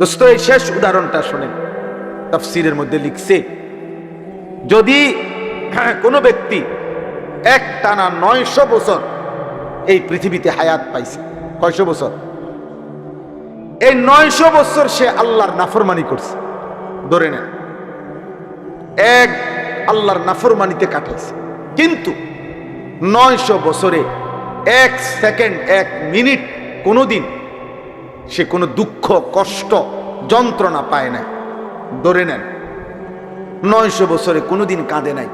দোস্ত, এই শেষ উদাহরণটা শোনেন। তাফসিরের মধ্যে লিখছে, যদি কোনো ব্যক্তি এক টানা নয়শো বছর এই পৃথিবীতে হায়াত পাইছে। কয়শো বছর? এই নয়শো বছর সে আল্লাহর নাফরমানি করছে। ধরে নেন, এক আল্লাহর নাফরমানিতে কাটাইছে। কিন্তু নয়শো বছরে এক সেকেন্ড, এক মিনিট কোনোদিন সে কোনো দুঃখ, কষ্ট, যন্ত্রণা পায় না ধরে নেন, নয়শো বছরে কোনোদিন কাঁদে নাই।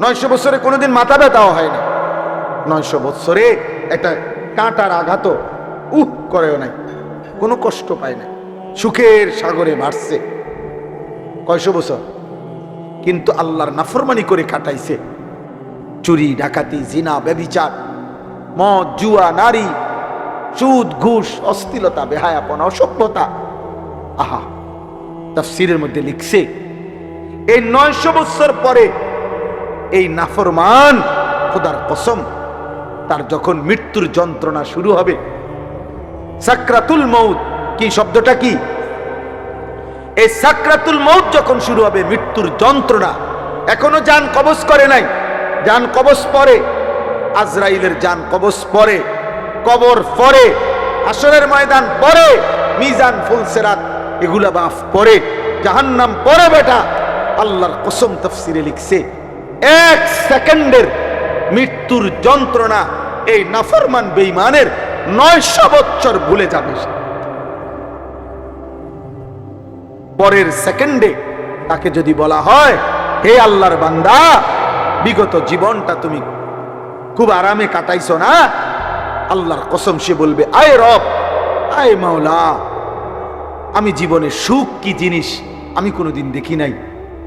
নয়শো বছরে কোনোদিন মাথা ব্যথাও হয় না নয়শো বছরে একটা কাঁটার আঘাতও, উহ, করেও নাই। কোনো কষ্ট পায় না সুখের সাগরে ভাসছে। কয়শো বছর? কিন্তু আল্লাহর নাফরমানি করে কাটাইছে চুরি, ডাকাতি, জিনা ব্যবিচার মদ, জুয়া, নারী সুদ ঘুষ, অস্থিলতা, বেহায়াপন, অসভ্যতা। আহা, তাফসিরের মধ্যে লিখছে, এই নয়শো বছর পরে এই নাফরমান খোদার কসম, তার যখন মৃত্যুর যন্ত্রণা শুরু হবে, সাকরাতুল মৌত কি, শব্দটা কি? এই সাকরাতুল মৌত যখন শুরু হবে, মৃত্যুর যন্ত্রণা, এখনও যান কবজ করে নাই, যান কবজ পরে, আজরাইলের যান কবজ পরে কবর পরে আসরের ময়দান পরে, মিজান ফুলসেরাত এগুলা বাফ পরে, জাহান্নাম পরে বেটা, আল্লাহর কসম তফসিরে লিখছে, এক সেকেন্ডের মৃত্যুর যন্ত্রণা এই নাফরমান বেইমানের নয়শো বছর ভুলে যাবে পরের সেকেন্ডে তাকে যদি বলা হয়, হে আল্লাহর বান্দা, বিগত জীবনটা তুমি খুব আরামে কাটাইছো না? আল্লাহর কসম, সে বলবে, আয় রব, আয় মাওলা, আমি জীবনে সুখ কি জিনিস আমি কোনোদিন দেখি নাই।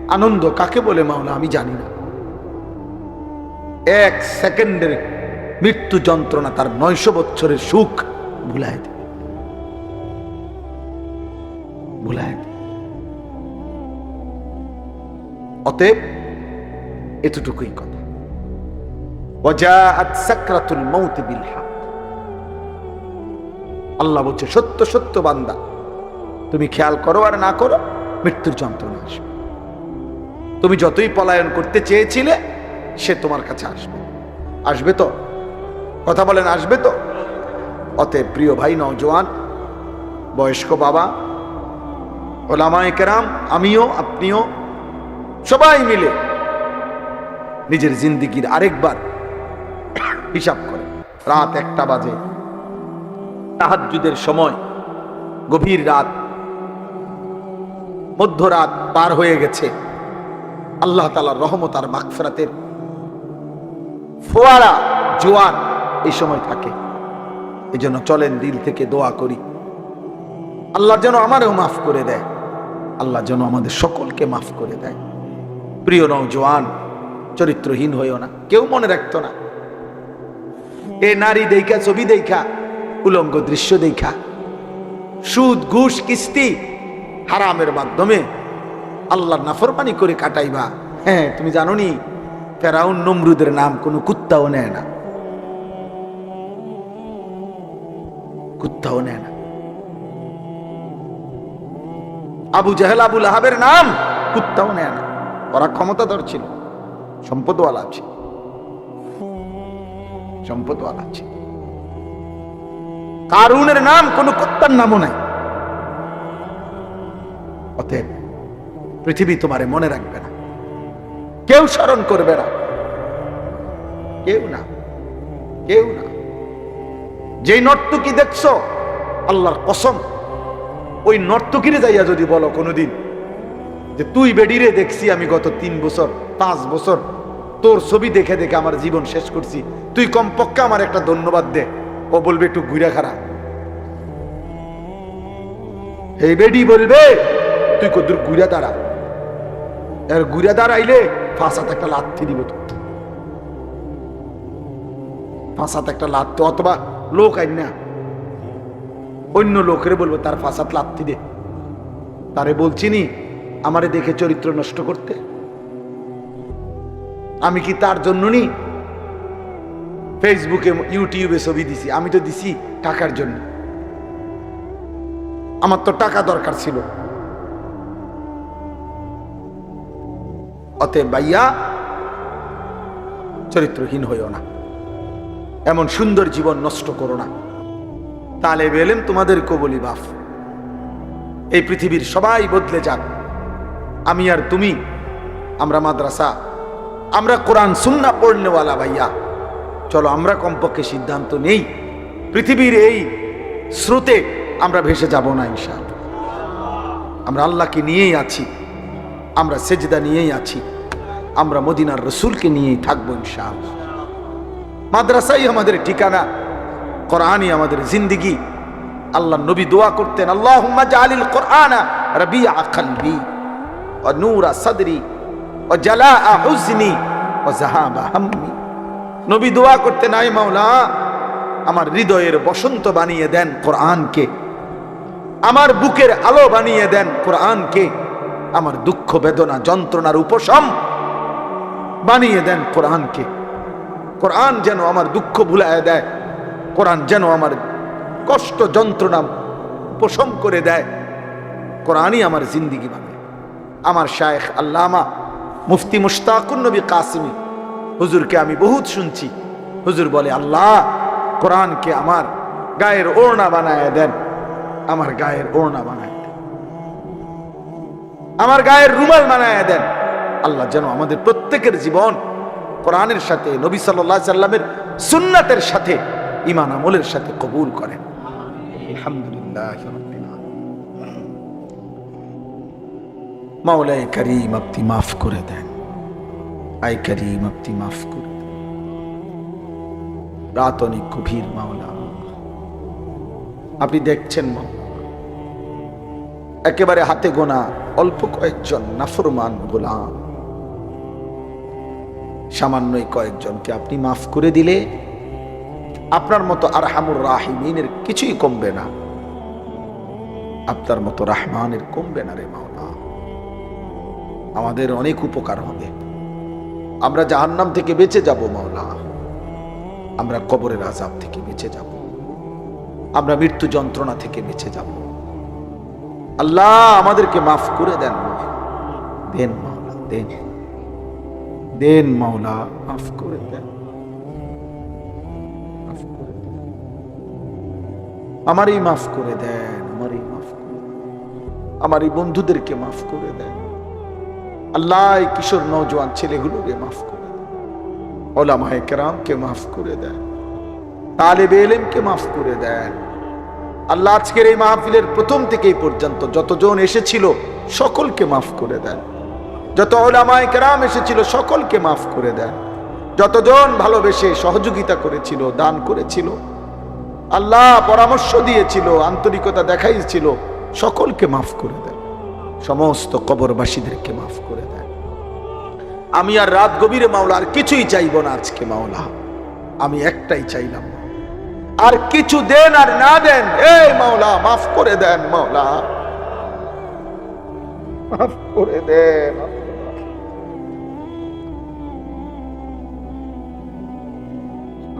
আনন্দ কাকে বলে মাওলা, আমি জানি না। এক সেকেন্ডের মৃত্যু যন্ত্রণা তার নয়শো বছরের সুখ ভুলায় দেবে ভুলায় অতএব এতটুকুই কথা। ওয়াজাআত সাকরাতুল মাউত বিল হক। আল্লাহ বলছে, সত্য সত্য বান্দা। তুমি খেয়াল করো আর না করো, মৃত্যুর যন্ত্রণা আসবে। তুমি যতই পলায়ন করতে চেয়েছিলে, সে তোমার কাছে আসবে। আসবে তো? কথা বলেন, আসবে তো? অতএব প্রিয় ভাই, নওজোয়ান, বয়স্ক বাবা, ওলামায়ে কেরাম, আমিও, আপনিও, সবাই মিলে নিজের জিন্দিগির আরেকবার হিসাব করে রাত একটা বাজে। তাহাজ্জুদের সময় গভীর রাত, মধ্যরাত পার হয়ে গেছে। আল্লাহ তালার রহমত আর মাগফিরাতের ফোয়ারা, জোয়ার এই সময় থাকে। এই জন্য চলেন দিল থেকে দোয়া করি। আল্লাহ যেন আমারও মাফ করে দেয়। আল্লাহ যেন আমাদের সকলকে মাফ করে দেয়। প্রিয় নৌজওয়ান চরিত্রহীন হইও না, কেউ মনে রাখতো না। এ নারী দেখা ছবি দেখা উলঙ্গ দৃশ্য দেখা। সুদ, ঘুষ, কিস্তি হারামের মাধ্যমে আল্লাহর নাফরমানি করে কাটাইবা। হ্যাঁ তুমি জানো নি ফেরাউন নমরুদের নাম কোনো কুত্তাও নেয় না। কুত্তাও নেয় না। আবু জাহেল আবুল আহাবের নাম কুত্তাও নেয় না। ওরা ক্ষমতাধর ছিল, সম্পদওয়ালা আছে সম্পদওয়ালা আছে কারুনের নাম কোন কুত্তার নামও নাই। অতএব পৃথিবী তোমারে মনে রাখবে না। কেউ স্মরণ করবে না। কেউ না। কেউ না। যেই নর্তকি দেখছ, আল্লাহর কসম, ওই নর্তকিরে যাইয়া যদি বলো কোনোদিন যে তুই বেডিরে দেখছি আমি গত তিন বছর, পাঁচ বছর, তোর ছবি দেখে দেখে আমার জীবন শেষ করছি, তুই কমপক্ষে আমার একটা ধন্যবাদ দে। ও বলবে একটু ঘুরে খারা এই বেডি বলবে, তুই কত ঘুরে দাঁড়া। এর ঘুরে দাঁড়াইলে ফাঁসাতে একটা লাথি দিব তো। ফাঁসাতে একটা লাথি, অথবা লোক আইন না। অন্য লোকের বলব, তার ফাঁসাত লাথি দে। তারে বলছি নি, আমারে দেখে চরিত্র নষ্ট করতে। আমি কি তার জন্য নি ফেসবুকে ইউটিউবে ছবি দিছি। আমি তো দিছি টাকার জন্য। আমার তো টাকা দরকার ছিল। অতএব ভাইয়া, চরিত্রহীন হইও না। এমন সুন্দর জীবন নষ্ট করো না। তাহলে বেলেম তোমাদের কবলি বাফ। এই পৃথিবীর সবাই বদলে যাক। আমি আর তুমি, আমরা মাদ্রাসা, আমরা কোরআন, সুন্না পড়নেওয়ালা ভাইয়া। চলো, আমরা কমপক্ষে সিদ্ধান্ত নেই। পৃথিবীর এই স্রোতে আমরা ভেসে যাব না ইনশাল আমরা আল্লাহকে নিয়েই আছি, আমরা সেজদা নিয়েই আছি, আমরা মদিনার রসুলকে নিয়েই থাকব ইনশাল মাদ্রাসাই আমাদের ঠিকানা, কোরআনই আমাদের জিন্দিগি। আল্লাহ নবী দোয়া করতেন আল্লাহ জালিল কোরআনা রবি আখলবি ও নূরা সদরি ও জালা হুজনি ও জাহাবা হাম্মি। নবী দোয়া করতেন আই মাওলা, আমার হৃদয়ের বসন্ত বানিয়ে দেন কোরআনকে। আমার বুকের আলো বানিয়ে দেন কোরআনকে। আমার দুঃখ বেদনা, যন্ত্রণার উপশম বানিয়ে দেন কোরআনকে। কোরআন যেন আমার দুঃখ ভুলায় দেয়, কোরআন যেন আমার কষ্ট, যন্ত্রণা উপশম করে দেয়, কোরআনই আমার জিন্দিগি বানায়। আমার শায়েখ আল্লামা মুফতি মুশতাকুন নবী কাসিমি হুজুরকে আমি বহুত শুনছি। হুজুর বলে, আল্লাহ, কোরআনকে আমার গায়ের ওড়না বানায় দেন। আমার গায়ের ওড়না বানায় দেন। আমার গায়ের রুমাল বানায় দেন। আল্লাহ যেন আমাদের প্রত্যেকের জীবন কোরআনের সাথে, নবী সাল্লাহ সাল্লামের সুন্নাতের সাথে ইমান আমলের সাথে কবুল করেন। আলহামদুলিল্লাহ। মাওলায় করিম আপনি মাফ করে দেন। আই করিম আপনি মাফ করে রাত অনেক গভীর, মাওলা। আপনি দেখছেন একেবারে হাতে গোনা অল্প কয়েকজন নাফরমান গোলাম। সামান্যই কয়েকজনকে আপনি মাফ করে দিলে আপনার মতো আরহামুর রাহিমিনের কিছুই কমবে না। আপনার মতো রাহমানের কমবে না রে, মাওলা। আমাদের অনেক উপকার হবে। আমরা জাহান্নাম থেকে বেঁচে যাব, মাওলা। আমরা কবরের আজাব থেকে বেঁচে যাব। আমরা মৃত্যু যন্ত্রণা থেকে বেঁচে যাব। আল্লাহ আমাদেরকে মাফ করে দেন দেন, মাওলা, দেন। দেন, মাওলা, মাফ করে দেন। আমারই মাফ করে দেন, আমারই মাফ করে দেন। আমার এই বন্ধুদেরকে মাফ করে দেন। আল্লাহ কিশোর নৌজওয়ান ছেলেগুলোকে মাফ করে ওলামায়ে কেরামকে মাফ করে দেন তালেব এলেমকে মাফ করে দেন আল্লাহ আজকের এই মাহফিলের প্রথম থেকেই পর্যন্ত যতজন এসেছিল সকলকে মাফ করে দেন যত ওলামায় কেরাম এসেছিল সকলকে মাফ করে দেন যতজন ভালোবেসে সহযোগিতা করেছিল, দান করেছিল, আল্লাহ পরামর্শ দিয়েছিল, আন্তরিকতা দেখাইছিল, সকলকে মাফ করে দেন সমস্ত কবরবাসীদেরকে মাফ করে দেন। আমি আর রাত গভীরে মাওলা, আর কিছুই চাইব না আজকে মাওলা। আমি একটাই চাইলাম। আর কিছু দেন আর না দেন, এই মাওলা, মাফ করে দেন মাওলা। মাফ করে দেন।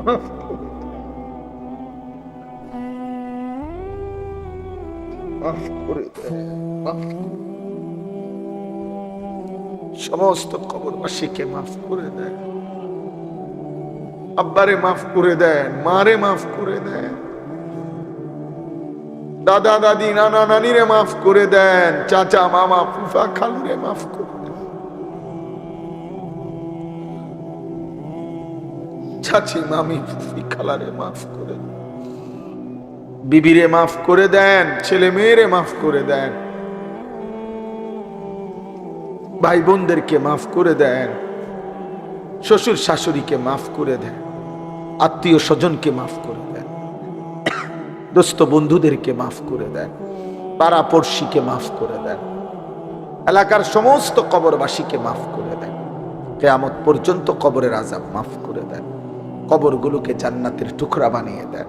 মাফ করে দেন। মাফ করে দেন। সমস্ত কবরবাসীকে মাফ করে দেন। আব্বারে মাফ করে দেন, মারে মাফ করে দেন। দাদা, দাদি, নানা, নানিরে মাফ করে দেন, চাচা, মামা, ফুফা, খালুরে মাফ করে দেন। চাচি, মামি, ফুফি, খালারে মাফ করে দেন। বিবিরে মাফ করে দেন ছেলে মেয়েরে মাফ করে দেন। ভাই বোনদেরকে মাফ করে দেন, শ্বশুর শাশুড়িকে মাফ করে দেন, আত্মীয় স্বজনকে মাফ করে দেন, দোস্ত বন্ধুদেরকে মাফ করে দেন, পাড়া পড়শিকে মাফ করে দেন, এলাকার সমস্ত কবরবাসীকে মাফ করে দেন, কেয়ামত পর্যন্ত কবরের আজাব মাফ করে দেন, কবরগুলোকে জান্নাতের টুকরা বানিয়ে দেন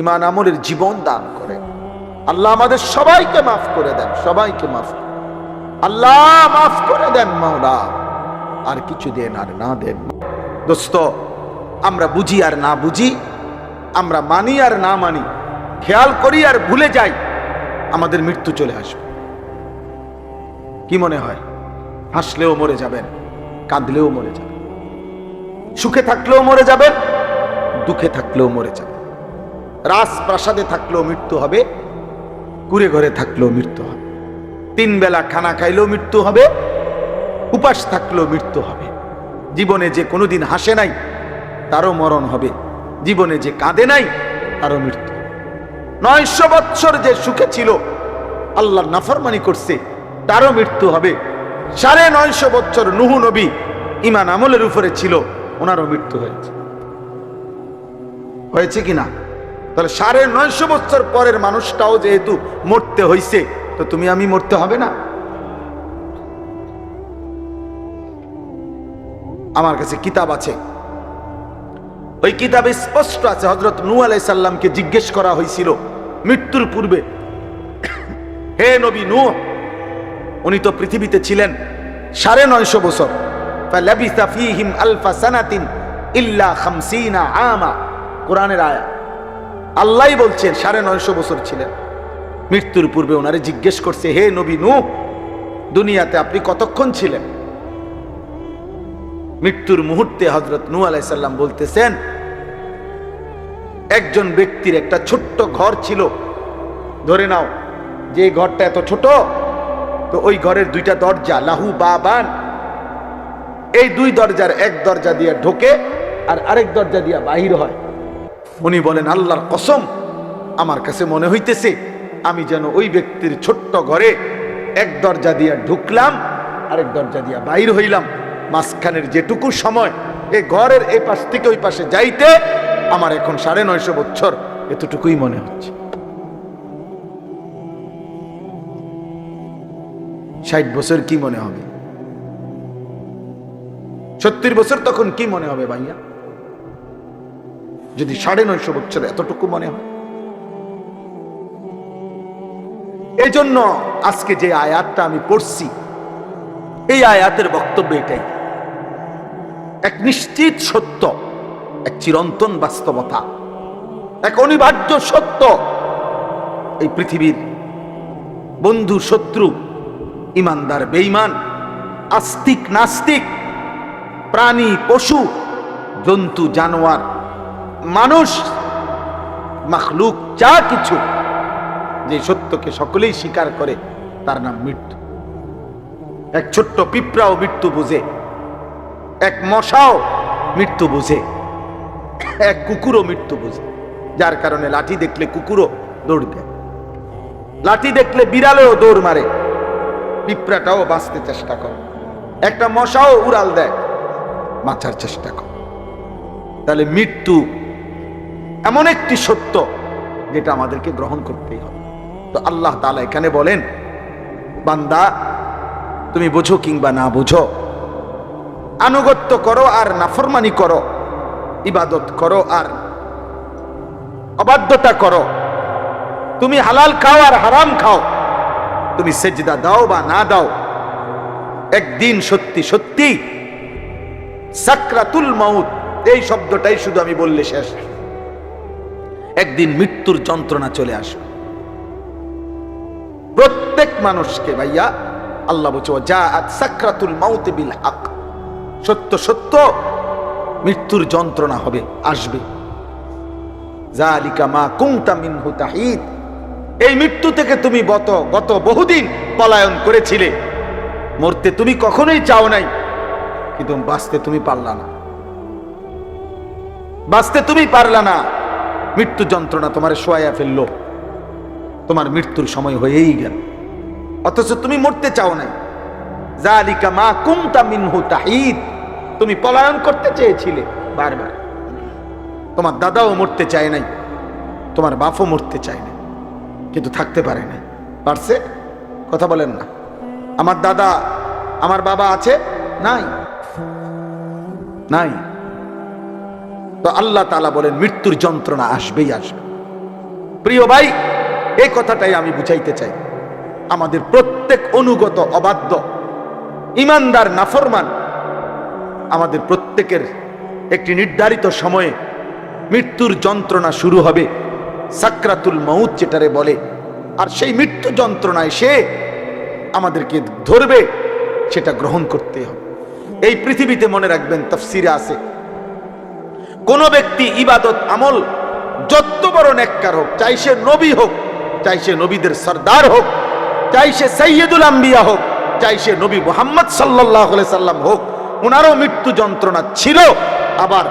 ইমান আমলের জীবন দান করে আল্লাহ আমাদের সবাইকে মাফ করে দেন, সবাইকে মাফ করে আল্লাহ মাফ করে দেন মাওলা, আর কিছু দেন আর না দেন। দোস্ত, আমরা বুঝি আর না বুঝি, আমরা মানি আর না মানি, খেয়াল করি আর ভুলে যাই, আমাদের মৃত্যু চলে আসবে। কি মনে হয়? হাসলেও মরে যাবেন, কাঁদলেও মরে যাবেন। সুখে থাকলেও মরে যাবেন, দুঃখে থাকলেও মরে যাবেন। রাজপ্রাসাদে থাকলেও মৃত্যু হবে, কুড়ে ঘরে থাকলেও মৃত্যু হবে। তিন বেলা খানা খাইলেও মৃত্যু হবে, উপাস থাকলেও মৃত্যু হবে। জীবনে যে কোনোদিন হাসে নাই, তারও মরণ হবে। জীবনে যে কাঁদে নাই, তারও মৃত্যু নয়শো বৎসর যে সুখে ছিল, আল্লাহ নাফরমানি করছে, তারও মৃত্যু হবে। সাড়ে নয়শো বৎসর নুহু নবী ইমান আমলের উপরে ছিল, ওনারও মৃত্যু হয়েছে। হয়েছে কি না? তাহলে সাড়ে নয়শো বৎসর পরের মানুষটাও যেহেতু মরতে হইছে তো তুমি আমি মরতে হবে না? আমার কাছে কিতাব আছে। ওই কিতাবে স্পষ্ট আছে হজরত নু আলাই সাল্লামকে জিজ্ঞেস করা হয়েছিল মৃত্যুর পূর্বে, হে নবী নু উনি তো পৃথিবীতে ছিলেন সাড়ে নয়শো বছর। কোরআনের আয়া। আল্লাহ বলছেন সাড়ে নয়শো বছর ছিলেন। মৃত্যুর পূর্বে ওনারে জিজ্ঞেস করছে, হে নবী নু দুনিয়াতে আপনি কতক্ষণ ছিলেন? মৃত্যুর মুহূর্তে হজরত নু আলাইসাল্লাম বলতেছেন, একজন ব্যক্তির একটা ছোট্ট ঘর ছিল। ধরে নাও, যে ঘরটা এত ছোট, তো ওই ঘরের দুইটা দরজা, লাহু বাবান এই দুই দরজার এক দরজা দিয়ে ঢোকে আর আরেক দরজা দিয়া বাহির হয়। উনি বলেন, আল্লাহর কসম, আমার কাছে মনে হইতেছে আমি যেন ওই ব্যক্তির ছোট্ট ঘরে এক দরজা দিয়া ঢুকলাম, আরেক দরজা দিয়া বাইর হইলাম। মাঝখানের যেটুকু সময় এই ঘরের এই পাশ থেকে ওই পাশে যাইতে আমার এখন সাড়ে নয়শো বছর, এতটুকুই মনে হচ্ছে। ষাট বছর কি মনে হবে? সত্তর বছর তখন কি মনে হবে ভাইয়া? যদি সাড়ে নয়শো বছর এতটুকু মনে হয়। এই জন্য আজকে যে আয়াতটা আমি পড়ছি, এই আয়াতের বক্তব্য এটাই। এক নিশ্চিত সত্য, এক চিরন্তন বাস্তবতা, এক অনিবার্য সত্য, এই পৃথিবীর বন্ধু, শত্রু, ইমানদার বেইমান আস্তিক, নাস্তিক, প্রাণী, পশু, জন্তু, জানোয়ার, মানুষ, মাখলুক, যা কিছু যে সত্যকে সকলেই স্বীকার করে, তার নাম মৃত্যু। এক ছোট্ট পিঁপড়াও মৃত্যু বুঝে, এক মশাও মৃত্যু বুঝে, এক কুকুরও মৃত্যু বুঝে। যার কারণে লাঠি দেখলে কুকুরও দৌড় দেয়। লাঠি দেখলে বিড়ালেও দৌড় মারে। পিঁপড়াটাও বাঁচতে চেষ্টা করে। একটা মশাও উড়াল দেয়, বাঁচার চেষ্টা করে। তাহলে মৃত্যু এমন একটি সত্য, যেটা আমাদেরকে গ্রহণ করতেই হবে। তো আল্লাহ তালা এখানে বলেন, বান্দা, তুমি বোঝো কিংবা না বুঝো, আনুগত্য করো আর নাফরমানি করো, ইবাদত করো আর অবাধ্যতা করো। তুমি হালাল খাও আর হারাম খাও, তুমি সেজদা দাও বা না দাও, একদিন সত্যি সত্যি সাকরাতুল মাউত, এই শব্দটাই শুধু আমি বললে শেষ। একদিন মৃত্যুর যন্ত্রণা চলে আসবে। প্রত্যেক মানুষকে ভাইয়া আল্লাহ বলছে যা সাকরাতুল মাউতে বিল হক। সত্য সত্য, মৃত্যুর যন্ত্রণা হবে, আসবে। জালিকা মা কুমতা মিনহু তাহিদ। এই মৃত্যু থেকে তুমি গত গত বহুদিন পলায়ন করেছিলে। মরতে তুমি কখনোই চাও নাই, কিন্তু বাঁচতে তুমি পারলা না। বাঁচতে তুমি পারলা না। মৃত্যু যন্ত্রণা তোমার শোয়া ফেলল। তোমার মৃত্যুর সময় হয়েই গেল। অথচ তুমি মরতে চাও নাই। জালিকা মা কুমতা মিনহু তাহিদ। তুমি পলায়ন করতে চেয়েছিলে বারবার। তোমার দাদাও মরতে চায় নাই। তোমার বাপও মরতে চায় না কিন্তু থাকতে পারে না পারছে? কথা বলেন না। আমার দাদা, আমার বাবা আছে? নাই। নাই। তো আল্লাহ তালা বলেন, মৃত্যুর যন্ত্রণা আসবেই আসবে। প্রিয় ভাই এই কথাটাই আমি বুঝাইতে চাই। আমাদের প্রত্যেক অনুগত অবাধ্য, ইমানদার, নাফরমান, আমাদের প্রত্যেকের একটি নির্ধারিত সময়ে মৃত্যুর যন্ত্রণা শুরু হবে, সাকরাতুল মৌত যেটারে বলে। আর সেই মৃত্যু যন্ত্রণায় সে আমাদেরকে ধরবে, সেটা গ্রহণ করতে হবে। এই পৃথিবীতে মনে রাখবেন, তফসিরে আছে। কোন ব্যক্তি ইবাদত আমল, যত বড় নেককার হোক, চাই সে নবী হোক চাই সে নবীদের সর্দার হোক, চাই সে সৈয়দুল আম্বিয়া হোক, চাই সে নবী মোহাম্মদ সাল্লাহ সাল্লাম হোক ওনারও মৃত্যু যন্ত্রণা ছিল, আবার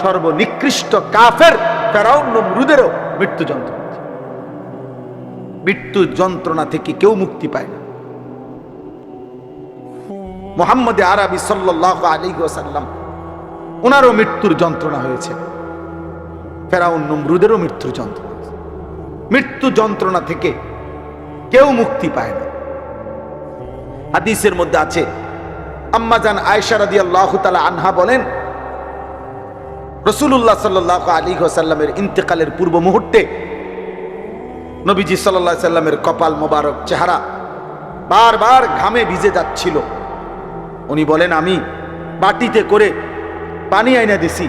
সর্বনিকৃষ্ট কাফের ফেরাউন নমরুদেরও মৃত্যু যন্ত্রণা। মৃত্যু যন্ত্রণা থেকে কেউ মুক্তি পায় না মোহাম্মদ আরবি সাল্লাহ আলী ওসাল্লাম ওনারও মৃত্যুর যন্ত্রণা হয়েছে, ফেরাউন নমরুদেরও মৃত্যুর যন্ত্রণা। মৃত্যু যন্ত্রণা থেকে কেউ মুক্তি পায় না। হাদিসের মধ্যে আছে আম্মাজান আয়সা রাদি আল্লাহ আনহা বলেন রসুল্লাহ সাল্লাহ আলী সাল্লামের ইন্তেকালের পূর্ব মুহূর্তে নবীজি সাল্লাহ সাল্লামের কপাল মোবারক চেহারা বারবার ঘামে ভিজে যাচ্ছিল। উনি বলেন, আমি বাটিতে করে পানি আইনা দিছি।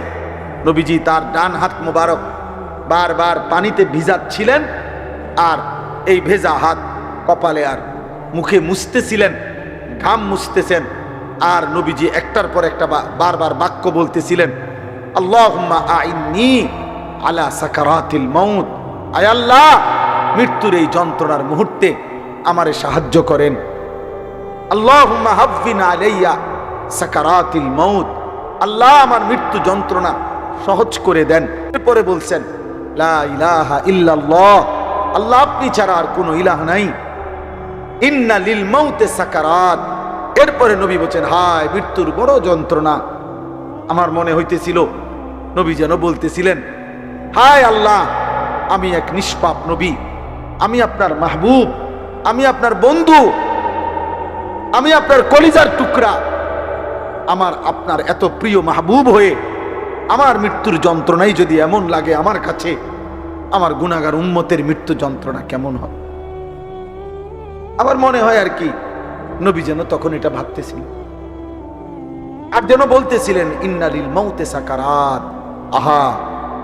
নবীজি তার ডান হাত মোবারক বারবার পানিতে ভিজাচ্ছিলেন আর এই ভেজা হাত কপালে আর মুখে মুছতেছিলেন, ঘাম মুছতেছেন আর নবীজি একটার পর একটা বারবার বাক্য বলতেছিলেন, আল্লাহুম্মা আইন্নি আলা সাকারাতিল মৌত আয় আল্লাহ, মৃত্যুর এই যন্ত্রণার মুহূর্তে আমারে সাহায্য করেন। আলাইয়া মাউত। আল্লাহ আমার মৃত্যু যন্ত্রণা সহজ করে দেন। এরপরে বলছেন লা আল্লাহ আপনি ছাড়া আর কোনো ইলাহ নাই। ইন্না লিল মাউতে সাকারাত। এরপরে নবী বলছেন, হায়, মৃত্যুর বড় যন্ত্রণা। আমার মনে হইতেছিল, নবী যেন বলতেছিলেন, হায় আল্লাহ, আমি এক নিষ্পাপ নবী। আমি আপনার মাহবুব। আমি আপনার বন্ধু। আমি আপনার কলিজার টুকরা। আমার আপনার এত প্রিয় মাহবুব হয়ে আমার মৃত্যুর যন্ত্রণাই যদি এমন লাগে আমার কাছে, আমার গুণাগার উম্মতের মৃত্যু যন্ত্রণা কেমন হবে? আমার মনে হয় আর কি, নবী যেন তখন এটা ভাবতেছিল। আর যেন বলতেছিলেন, ইন্নালিল মৌতে সাকারাত। আহা,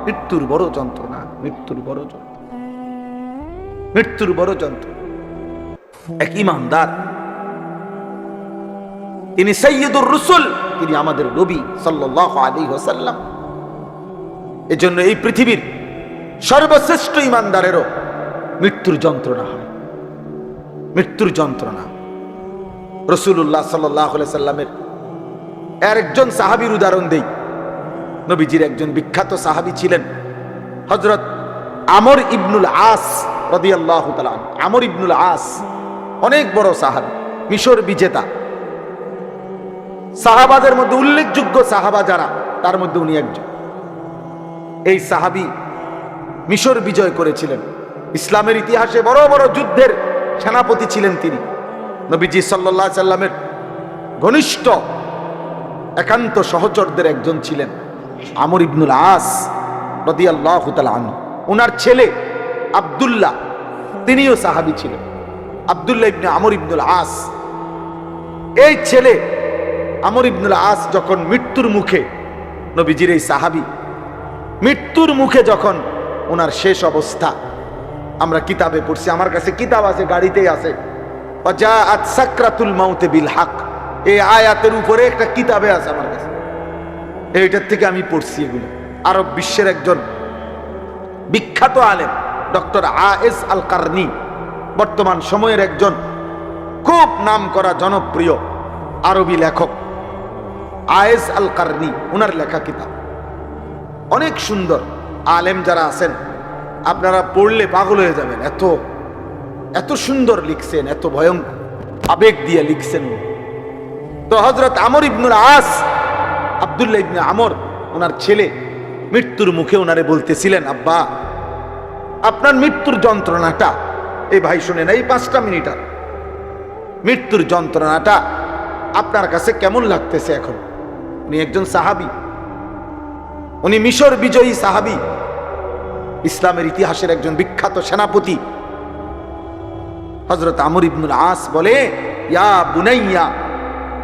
মৃত্যুর বড় যন্ত্রণা, মৃত্যুর বড় যন্ত্রণা। মৃত্যুর বড় যন্ত্রণা। এক ইমানদার, তিনি সৈয়দুর রসুল, তিনি আমাদের নবী সাল্লাহ আলী হোসাল্লাম এজন্য এই পৃথিবীর সর্বশ্রেষ্ঠ ইমানদারেরও মৃত্যুর যন্ত্রণা হয়। মৃত্যুর যন্ত্রণা। রসুল্লাহ সাল্লাহ সাল্লামের এর একজন সাহাবির উদাহরণ দেই। নবীজির একজন বিখ্যাত সাহাবি ছিলেন হজরত আমর ইবনুল আস রদি আল্লাহ আমর ইবনুল আস অনেক বড় সাহাবি, মিশর বিজেতা। সাহাবাদের মধ্যে উল্লেখযোগ্য সাহাবা যারা, তার মধ্যে উনি একজন। এই সাহাবি মিশর বিজয় করেছিলেন। ইসলামের ইতিহাসে বড় বড় যুদ্ধের সেনাপতি ছিলেন তিনি। নবীজি সাল্লাহ সাল্লামের ঘনিষ্ঠ, একান্ত সহচরদের একজন ছিলেন আমর ইবনুল আস রদি ওনার ছেলে আবদুল্লাহ, তিনিও সাহাবি ছিলেন। আবদুল্লাহ ইবনে আমর ইবনুল আস। এই ছেলে আমর ইবনুল আস যখন মৃত্যুর মুখে নবীজির এই সাহাবি মৃত্যুর মুখে যখন ওনার শেষ অবস্থা, আমরা কিতাবে পড়ছি, আমার কাছে কিতাব আছে, গাড়িতেই আছে। আজ সাকরাতুল মাউতে বিল হক। এই আয়াতের উপরে একটা কিতাবে আছে আমার কাছে। এইটার থেকে আমি পড়ছি এগুলো। আরব বিশ্বের একজন বিখ্যাত আলেম, ডক্টর আ এস আল কারনি বর্তমান সময়ের একজন খুব নাম করা জনপ্রিয় আরবি লেখক। আয়েস আল কারনি ওনার লেখা কিতাব। অনেক সুন্দর আলেম যারা আছেন, আপনারা পড়লে পাগল হয়ে যাবেন। এত এত সুন্দর লিখছেন, এত ভয়ঙ্কর আবেগ দিয়ে লিখছেন তো হজরত আমর ইবনুল আস, আবদুল্লাহ ইবনে আমর, ওনার ছেলে, মৃত্যুর মুখে ওনারে বলতেছিলেন, আব্বা, আপনার মৃত্যুর যন্ত্রণাটা, এই ভাই শুনেন, এই পাঁচটা মিনিট আর। মৃত্যুর যন্ত্রণাটা আপনার কাছে কেমন লাগতেছে এখন? উনি একজন সাহাবি উনি মিশর বিজয়ী সাহাবি। ইসলামের ইতিহাসের একজন বিখ্যাত সেনাপতি। হজরত আমর ইবনুল আস বলে, ইয়া বুনাইয়া,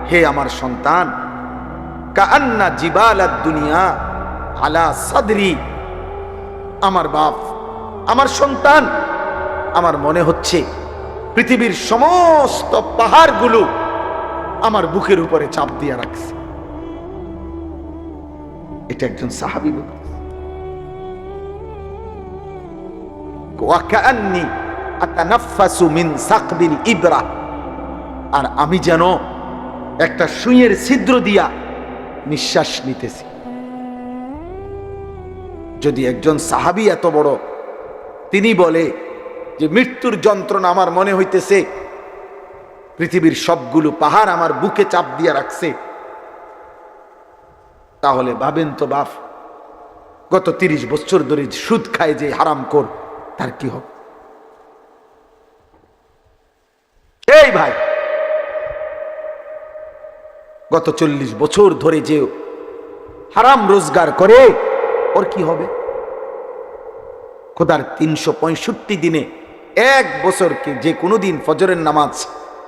হে আমার সন্তান কান্না জিবালাদ দুনিয়া আলা সাদরি। আমার বাপ, আমার সন্তান, আমার মনে হচ্ছে পৃথিবীর সমস্ত পাহাড়গুলো আমার বুকের উপরে চাপ দিয়ে রাখছে। এটা একজন সাহাবি বলতেছে। আর আমি যেন একটা সুইয়ের ছিদ্র দিয়া নিঃশ্বাস নিতেছি যদি একজন সাহাবি এত বড়, তিনি বলে যে মৃত্যুর যন্ত্রণা আমার মনে হইতেছে, পৃথিবীর সবগুলো পাহাড় আমার বুকে চাপ দিয়ে রাখছে তাহলে ভাবেন তো বাপ, গত তিরিশ বছর ধরে সুদ খায় যে হারাম কর, তার কি হবে? এই ভাই, গত চল্লিশ বছর ধরে যে হারাম রোজগার করে, ওর কি হবে? খোদার তিনশো পঁয়ষট্টি দিনে এক বছরকে যে কোনো দিন ফজরের নামাজ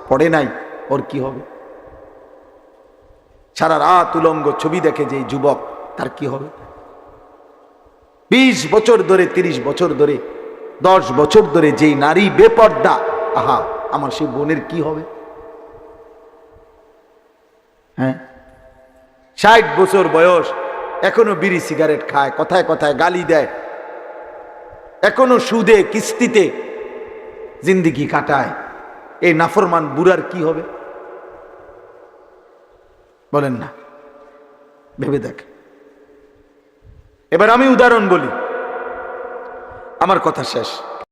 পড়ে নাই, ওর কি হবে? সারা রাত উলঙ্গ ছবি দেখে যে যুবক, তার কি হবে? বিশ বছর ধরে, তিরিশ বছর ধরে, দশ বছর ধরে যেই নারী বেপর্দা, আহা, আমার সেই বোনের কি হবে? হ্যাঁ? ষাট বছর বয়স, এখনও বিড়ি সিগারেট খায়, কথায় কথায় গালি দেয়, এখনও সুদে, কিস্তিতে জিন্দিগি কাটায়, এই নাফরমান বুড়ার কি হবে? বলেন না। ভেবে দেখ। এবার আমি উদাহরণ বলি। আমার কথা শেষ।